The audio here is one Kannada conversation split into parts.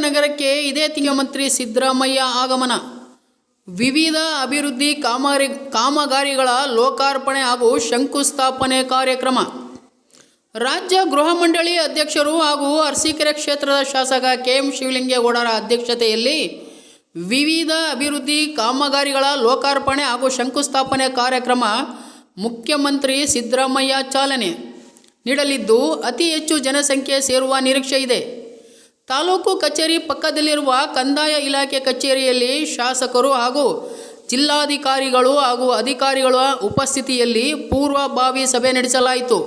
ನಗರಕ್ಕೆ ಇದೇ ತಿಂಗಳ ಮಂತ್ರಿ ಸಿದ್ದರಾಮಯ್ಯ ಆಗಮನ. ವಿವಿಧ ಅಭಿವೃದ್ಧಿ ಕಾಮಗಾರಿ ಕಾಮಗಾರಿಗಳ ಲೋಕಾರ್ಪಣೆ ಹಾಗೂ ಶಂಕುಸ್ಥಾಪನೆ ಕಾರ್ಯಕ್ರಮ. ರಾಜ್ಯ ಗೃಹ ಮಂಡಳಿ ಅಧ್ಯಕ್ಷರು ಹಾಗೂ ಅರಸೀಕೆರೆ ಕ್ಷೇತ್ರದ ಶಾಸಕ ಕೆ ಎಂ ಶಿವಲಿಂಗೇಗೌಡರ ಅಧ್ಯಕ್ಷತೆಯಲ್ಲಿ ವಿವಿಧ ಅಭಿವೃದ್ಧಿ ಕಾಮಗಾರಿಗಳ ಲೋಕಾರ್ಪಣೆ ಹಾಗೂ ಶಂಕುಸ್ಥಾಪನೆ ಕಾರ್ಯಕ್ರಮ ಮುಖ್ಯಮಂತ್ರಿ ಸಿದ್ದರಾಮಯ್ಯ ಚಾಲನೆ ನೀಡಲಿದ್ದು, ಅತಿ ಹೆಚ್ಚು ಜನಸಂಖ್ಯೆ ಸೇರುವ ನಿರೀಕ್ಷೆ ಇದೆ. ತಾಲೂಕು ಕಚೇರಿ ಪಕ್ಕದಲ್ಲಿರುವ ಕಂದಾಯ ಇಲಾಖೆ ಕಚೇರಿಯಲ್ಲಿ ಶಾಸಕರು ಹಾಗೂ ಜಿಲ್ಲಾಧಿಕಾರಿಗಳು ಹಾಗೂ ಅಧಿಕಾರಿಗಳ ಉಪಸ್ಥಿತಿಯಲ್ಲಿ ಪೂರ್ವಭಾವಿ ಸಭೆ ನಡೆಸಲಾಯಿತು.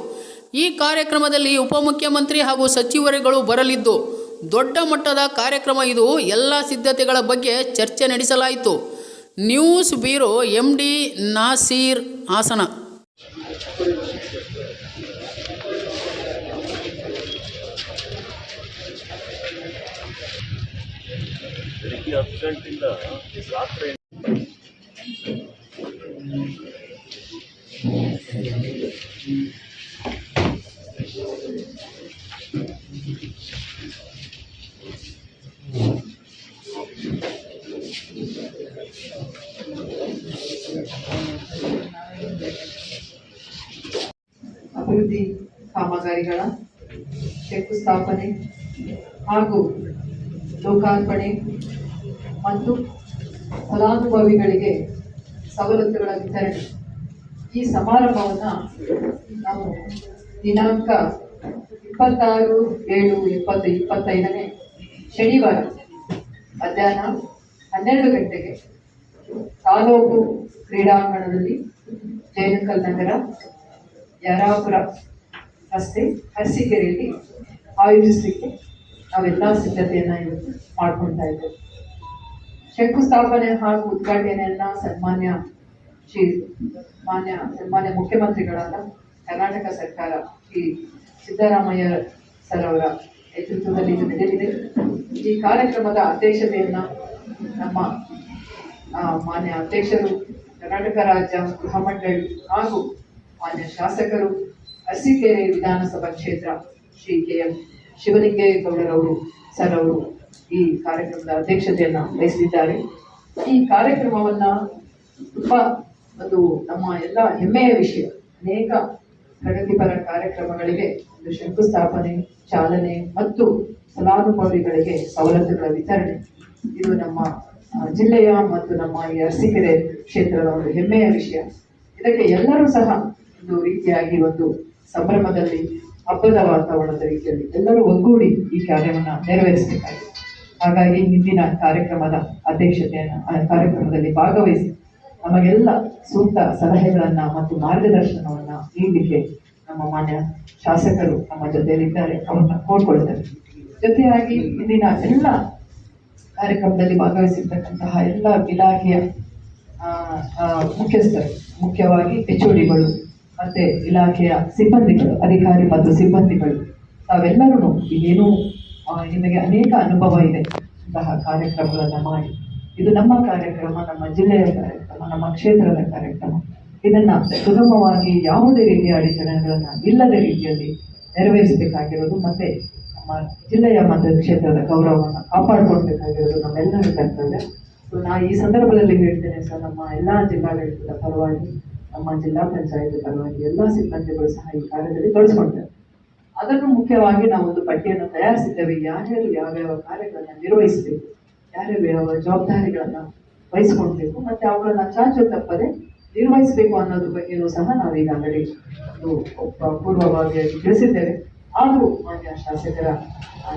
ಈ ಕಾರ್ಯಕ್ರಮದಲ್ಲಿ ಉಪಮುಖ್ಯಮಂತ್ರಿ ಹಾಗೂ ಸಚಿವರುಗಳು ಬರಲಿದ್ದು, ದೊಡ್ಡ ಮಟ್ಟದ ಕಾರ್ಯಕ್ರಮ ಇದು. ಎಲ್ಲ ಸಿದ್ಧತೆಗಳ ಬಗ್ಗೆ ಚರ್ಚೆ ನಡೆಸಲಾಯಿತು. News bureau M D Nasir Hassan. ಬೆಳಿಗ್ಗೆ ಹತ್ತು ಗಂಟೆಯಿಂದ ರಾತ್ರಿ ಅಭಿವೃದ್ಧಿ ಕಾಮಗಾರಿಗಳ ಶಂಕುಸ್ಥಾಪನೆ ಹಾಗೂ ಲೋಕಾರ್ಪಣೆ ಮತ್ತು ಫಲಾನುಭವಿಗಳಿಗೆ ಸವಲತ್ತುಗಳ ವಿತರಣೆ. ಈ ಸಮಾರಂಭವನ್ನು ನಾವು ದಿನಾಂಕ ಇಪ್ಪತ್ತಾರು ಏಳು ಇಪ್ಪತ್ತು ಇಪ್ಪತ್ತೈದನೇ ಶನಿವಾರ ಮಧ್ಯಾಹ್ನ ಹನ್ನೆರಡು ಗಂಟೆಗೆ ತಾಲೂಕು ಕ್ರೀಡಾಂಗಣದಲ್ಲಿ ಜಯನಕಲ್ ನಗರ, ಯರಾಪುರ ರಸ್ತೆ ಅರಸೀಕೆರೆಯಲ್ಲಿ ಆಯೋಜಿಸಲಿಕ್ಕೆ ನಾವೆಲ್ಲ ಸಿದ್ಧತೆಯನ್ನು ಇವತ್ತು ಮಾಡ್ಕೊಳ್ತಾ ಇದ್ದೇವೆ. ಶಂಕುಸ್ಥಾಪನೆ ಹಾಗೂ ಉದ್ಘಾಟನೆಯನ್ನ ಸನ್ಮಾನ್ಯ ಶ್ರೀ ಮಾನ್ಯ ಸನ್ಮಾನ್ಯ ಮುಖ್ಯಮಂತ್ರಿಗಳಾದ ಕರ್ನಾಟಕ ಸರ್ಕಾರ ಶ್ರೀ ಸಿದ್ದರಾಮಯ್ಯ ಸರ್ ಅವರ ನೇತೃತ್ವದಲ್ಲಿ ಇದು ನಡೆದಿದೆ ಈ ಕಾರ್ಯಕ್ರಮದ ಅಧ್ಯಕ್ಷತೆಯನ್ನ ನಮ್ಮ ಮಾನ್ಯ ಅಧ್ಯಕ್ಷರು, ಕರ್ನಾಟಕ ರಾಜ್ಯ ಗೃಹ ಮಂಡಳಿ ಹಾಗೂ ಮಾನ್ಯ ಶಾಸಕರು, ಅರಸೀಕೆರೆ ವಿಧಾನಸಭಾ ಕ್ಷೇತ್ರ ಶ್ರೀ ಕೆ ಎಂ ಶಿವಲಿಂಗೇಗೌಡರವರು ಸರ್ ಅವರು ಈ ಕಾರ್ಯಕ್ರಮದ ಅಧ್ಯಕ್ಷತೆಯನ್ನ ವಹಿಸಿದ್ದಾರೆ. ಈ ಕಾರ್ಯಕ್ರಮವನ್ನ ತುಂಬಾ ಒಂದು ನಮ್ಮ ಎಲ್ಲ ಹೆಮ್ಮೆಯ ವಿಷಯ. ಅನೇಕ ಪ್ರಗತಿಪರ ಕಾರ್ಯಕ್ರಮಗಳಿಗೆ ಒಂದು ಶಂಕುಸ್ಥಾಪನೆ, ಚಾಲನೆ ಮತ್ತು ಫಲಾನುಭವಿಗಳಿಗೆ ಸವಲತ್ತುಗಳ ವಿತರಣೆ. ಇದು ನಮ್ಮ ಜಿಲ್ಲೆಯ ಮತ್ತು ನಮ್ಮ ಈ ಅರಸೀಕೆರೆ ಕ್ಷೇತ್ರದ ಒಂದು ಹೆಮ್ಮೆಯ ವಿಷಯ. ಇದಕ್ಕೆ ಎಲ್ಲರೂ ಸಹ ಒಂದು ರೀತಿಯಾಗಿ ಒಂದು ಸಂಭ್ರಮದಲ್ಲಿ ಹಬ್ಬದ ವಾತಾವರಣದ ರೀತಿಯಲ್ಲಿ ಎಲ್ಲರೂ ಒಗ್ಗೂಡಿ ಈ ಕಾರ್ಯವನ್ನು ನೆರವೇರಿಸಬೇಕಾಗಿದೆ. ಹಾಗಾಗಿ ಹಿಂದಿನ ಕಾರ್ಯಕ್ರಮದ ಅಧ್ಯಕ್ಷತೆಯನ್ನು ಆ ಕಾರ್ಯಕ್ರಮದಲ್ಲಿ ಭಾಗವಹಿಸಿ ನಮಗೆಲ್ಲ ಸೂಕ್ತ ಸಲಹೆಗಳನ್ನ ಮತ್ತು ಮಾರ್ಗದರ್ಶನವನ್ನ ನೀಡಲಿಕ್ಕೆ ನಮ್ಮ ಮಾನ್ಯ ಶಾಸಕರು ನಮ್ಮ ಜೊತೆಯಲ್ಲಿದ್ದಾರೆ. ಅವರನ್ನ ಕೋರ್ಕೊಳ್ತಾರೆ ಜೊತೆಯಾಗಿ ಇಂದಿನ ಎಲ್ಲ ಕಾರ್ಯಕ್ರಮದಲ್ಲಿ ಭಾಗವಹಿಸಿರ್ತಕ್ಕಂತಹ ಎಲ್ಲ ಇಲಾಖೆಯ ಮುಖ್ಯಸ್ಥರು ಮುಖ್ಯವಾಗಿ ಹೆಚ್ಚುವರಿಗಳು ಮತ್ತೆ ಇಲಾಖೆಯ ಸಿಬ್ಬಂದಿಗಳು ಅಧಿಕಾರಿ ಮತ್ತು ಸಿಬ್ಬಂದಿಗಳು ತಾವೆಲ್ಲರೂ ಆ, ನಿಮಗೆ ಅನೇಕ ಅನುಭವ ಇದೆ. ಅಂತಹ ಕಾರ್ಯಕ್ರಮಗಳನ್ನು ಮಾಡಿ. ಇದು ನಮ್ಮ ಕಾರ್ಯಕ್ರಮ, ನಮ್ಮ ಜಿಲ್ಲೆಯ ಕಾರ್ಯಕ್ರಮ, ನಮ್ಮ ಕ್ಷೇತ್ರದ ಕಾರ್ಯಕ್ರಮ. ಇದನ್ನ ಸುಗಮವಾಗಿ ಯಾವುದೇ ರೀತಿಯ ಅಡಚಣೆಗಳನ್ನು ಇಲ್ಲದ ರೀತಿಯಲ್ಲಿ ನೆರವೇರಿಸಬೇಕಾಗಿರೋದು ಮತ್ತೆ ನಮ್ಮ ಜಿಲ್ಲೆಯ ಮತ್ತು ಕ್ಷೇತ್ರದ ಗೌರವವನ್ನು ಕಾಪಾಡಿಕೊಳ್ಬೇಕಾಗಿರೋದು ನಮ್ಮೆಲ್ಲರ ಕರ್ತವ್ಯ. ಸೊ ನಾ ಈ ಸಂದರ್ಭದಲ್ಲಿ ಹೇಳ್ತೇನೆ ಸರ್, ನಮ್ಮ ಎಲ್ಲ ಜಿಲ್ಲಾಡಳಿತದ ಪರವಾಗಿ, ನಮ್ಮ ಜಿಲ್ಲಾ ಪಂಚಾಯತ್ ಪರವಾಗಿ ಎಲ್ಲಾ ಸಿಬ್ಬಂದಿಗಳು ಸಹ ಈ ಕಾರ್ಯದಲ್ಲಿ ತೊಡಸ್ಕೊಳ್ತಾರೆ ಅದನ್ನು ಮುಖ್ಯವಾಗಿ ನಾವು ಒಂದು ಪಟ್ಟಿಯನ್ನು ತಯಾರಿಸಿದ್ದೇವೆ. ಯಾರ್ಯಾರು ಯಾವ್ಯಾವ ಕಾರ್ಯಗಳನ್ನು ನಿರ್ವಹಿಸಬೇಕು, ಯಾರ್ಯಾರು ಯಾವ ಜವಾಬ್ದಾರಿಗಳನ್ನ ವಹಿಸ್ಕೊಳ್ಬೇಕು, ಮತ್ತೆ ಅವುಗಳನ್ನು ಚಾಚು ತಪ್ಪದೆ ನಿರ್ವಹಿಸಬೇಕು ಅನ್ನೋದ್ರ ಬಗ್ಗೆಯೂ ಸಹ ನಾವು ಈಗಾಗಲೇ ಪೂರ್ವವಾಗಿ ತಿಳಿಸಿದ್ದೇವೆ. ಆದರೂ ಮಾನ್ಯ ಶಾಸಕರ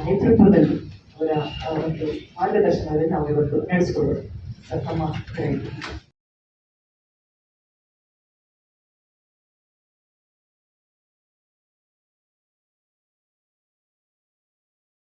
ನೇತೃತ್ವದಲ್ಲಿ ಅವರ ಒಂದು ಮಾರ್ಗದರ್ಶನದಲ್ಲಿ ನಾವು ಇವತ್ತು ನಡೆಸಿಕೊಳ್ಳೋದು ತಮ್ಮ